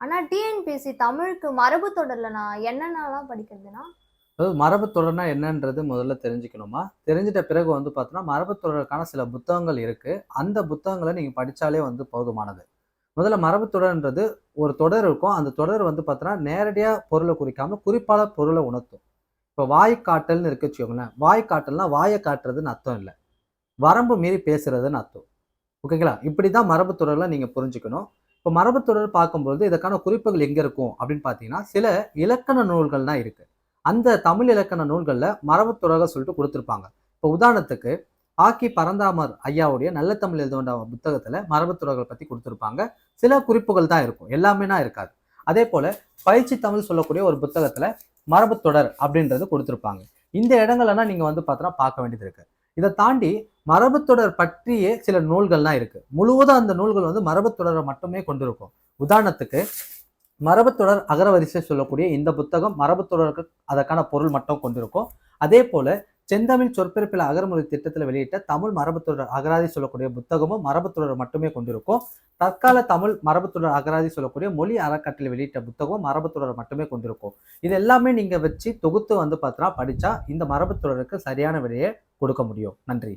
ஆனால் டிஎன்பிஎஸ்சி தமிழுக்கு மரபு தொடரில் நான் என்னென்னலாம் படிக்கிறதுனா அதாவது மரபு தொடர்னா என்னன்றது முதல்ல தெரிஞ்சுக்கணுமா? தெரிஞ்சிட்ட பிறகு வந்து பார்த்தோன்னா மரபு தொடருக்கான சில புத்தகங்கள் இருக்குது அந்த புத்தகங்களை நீங்கள் படித்தாலே வந்து போதுமானது. முதல்ல மரபு தொடர்ன்றது ஒரு தொடர் இருக்கும். அந்த தொடர் வந்து பார்த்தோன்னா நேரடியாக பொருளை குறிக்காமல் குறிப்பால பொருளை உணர்த்தும். இப்போ வாய் காட்டல்னு இருக்கு வச்சுக்கோங்களேன். வாய் காட்டல்னா வாயை காட்டுறதுன்னு அர்த்தம் இல்லை. வரம்பு மீறி பேசுறதுன்னு அர்த்தம். ஓகேங்களா? இப்படி தான் மரபு தொடரில் நீங்கள் புரிஞ்சுக்கணும். இப்போ மரபு தொடர் பார்க்கும்போது இதற்கான குறிப்புகள் எங்கே இருக்கும் அப்படின்னு பார்த்தீங்கன்னா சில இலக்கண நூல்கள் தான் அந்த தமிழ் இலக்கண நூல்களில் மரபு தொடர்கள் சொல்லிட்டு கொடுத்துருப்பாங்க. இப்போ உதாரணத்துக்கு ஆக்கி பரந்தாமர் ஐயாவுடைய நல்ல தமிழ் எழுதுவண்ட புத்தகத்தில் மரபு பற்றி கொடுத்துருப்பாங்க. சில குறிப்புகள் தான் இருக்கும். எல்லாமேனா இருக்காது. அதே போல் பயிற்சி தமிழ் சொல்லக்கூடிய ஒரு புத்தகத்தில் மரபு தொடர் அப்படின்றது கொடுத்துருப்பாங்க. இந்த இடங்கள்லாம் நீங்கள் வந்து பார்த்தோன்னா பார்க்க வேண்டியது இருக்குது இதை தாண்டி மரபுத்தொடர் பற்றியே சில நூல்கள்லாம் இருக்கு. முழுவதும் அந்த நூல்கள் வந்து மரபுத்தொடரை மட்டுமே கொண்டிருக்கும். உதாரணத்துக்கு மரபுத்தொடர் அகரவரிசை சொல்லக்கூடிய இந்த புத்தகம் மரபுத்தொடருக்கு அதற்கான பொருள் மட்டும் கொண்டிருக்கும். அதே போல செந்தமிழ் சொற்பிறப்பில் அகரமொழி திட்டத்தில் வெளியிட்ட தமிழ் மரபுத்தொடர் அகராதி சொல்லக்கூடிய புத்தகமும் மரபுத்தொடர் மட்டுமே கொண்டிருக்கும். தற்கால தமிழ் மரபுத்தொடர் அகராதி சொல்லக்கூடிய மொழி அறக்கட்டளை வெளியிட்ட புத்தகம் மரபுத்தொடர் மட்டுமே கொண்டிருக்கும். இது எல்லாமே நீங்க வச்சு தொகுத்து வந்து பார்த்தா படிச்சா இந்த மரபுத்தொடருக்கு சரியான விடையை கொடுக்க முடியும். நன்றி.